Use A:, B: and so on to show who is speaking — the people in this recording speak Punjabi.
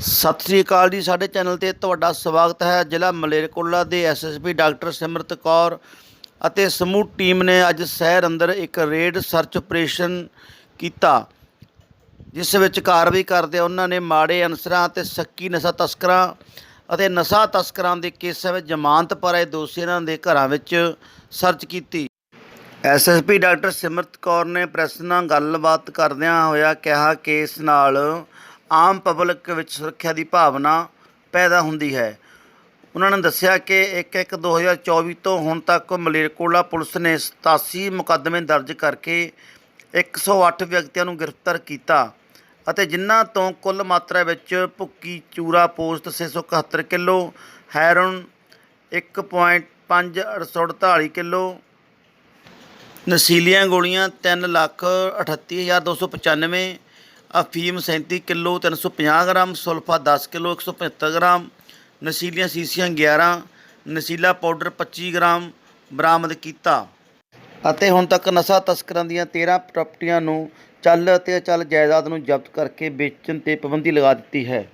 A: ਸਤਿ ਸ੍ਰੀ ਅਕਾਲ ਜੀ, ਸਾਡੇ ਚੈਨਲ ਤੇ ਤੁਹਾਡਾ ਸਵਾਗਤ ਹੈ। ਜ਼ਿਲ੍ਹਾ ਮਲੇਰਕੋਟਲਾ ਦੇ ਐਸਐਸਪੀ ਡਾਕਟਰ ਸਿਮਰਤ ਕੌਰ ਅਤੇ ਸਮੂਹ ਟੀਮ ਨੇ ਅੱਜ ਸ਼ਹਿਰ ਅੰਦਰ ਇੱਕ ਰੇਡ ਸਰਚ ਆਪਰੇਸ਼ਨ ਕੀਤਾ, ਜਿਸ ਵਿੱਚ ਕਾਰਵਾਈ ਕਰਦੇ ਉਹਨਾਂ ਨੇ ਮਾੜੇ ਅਨਸਰਾਂ ਅਤੇ ਸੱਕੀ ਨਸ਼ਾ ਤਸਕਰਾਂ ਅਤੇ ਨਸ਼ਾ ਤਸਕਰਾਂ ਦੇ ਕੇਸਾਂ ਵਿੱਚ ਜ਼ਮਾਨਤ ਪਰ ਆਏ ਦੋਸ਼ੀਆਂ ਦੇ ਘਰਾਂ ਵਿੱਚ ਸਰਚ ਕੀਤੀ। ਐਸਐਸਪੀ ਡਾਕਟਰ ਸਿਮਰਤ ਕੌਰ ਨੇ ਪ੍ਰੈਸ ਨਾਲ ਗੱਲਬਾਤ ਕਰਦਿਆਂ ਹੋਇਆ ਕਿਹਾ ਕਿ ਇਸ ਨਾਲ ਆਮ ਪਬਲਿਕ ਵਿੱਚ ਸੁਰੱਖਿਆ ਦੀ ਭਾਵਨਾ ਪੈਦਾ ਹੁੰਦੀ ਹੈ। ਉਹਨਾਂ ਨੇ ਦੱਸਿਆ ਕਿ 1-1-2024 ਤੋਂ ਹੁਣ ਤੱਕ ਮਲੇਰਕੋਲਾ ਪੁਲਿਸ ਨੇ 87 ਮੁਕੱਦਮੇ ਦਰਜ ਕਰਕੇ 108 ਵਿਅਕਤੀਆਂ ਨੂੰ ਗ੍ਰਿਫਤਾਰ ਕੀਤਾ ਅਤੇ ਜਿਨ੍ਹਾਂ ਤੋਂ ਕੁੱਲ ਮਾਤਰਾ ਵਿੱਚ ਭੁੱਕੀ, ਚੂਰਾ ਪੋਸਟ 671 ਕਿਲੋ ਹੈਰੋਨ 1.5848 ਕਿਲੋ, ਨਸ਼ੀਲੀਆਂ ਗੋਲੀਆਂ 3 ਲੱਖ 38295 ਅਫੀਮ 37 ਕਿਲੋ 350 ਗ੍ਰਾਮ, ਸੁਲਫਾ 10 ਕਿਲੋ 175 ਗ੍ਰਾਮ, ਨਸ਼ੀਲੀਆਂ ਸੀਸੀਆਂ 11 ਨਸ਼ੀਲਾ ਪਾਊਡਰ 25 ਗ੍ਰਾਮ, ਬਰਾਮਦ ਕੀਤਾ। ਅਤੇ ਹੁਣ ਤੱਕ ਨਸ਼ਾ ਤਸਕਰਾਂ ਦੀਆਂ 13 ਪ੍ਰਾਪਰਟੀਆਂ ਨੂੰ ਚੱਲ ਅਤੇ ਅਚਲ ਜਾਇਦਾਦ ਨੂੰ ਜ਼ਬਤ ਕਰਕੇ ਵੇਚਣ ਤੇ ਪਾਬੰਦੀ ਲਗਾ ਦਿੱਤੀ ਹੈ।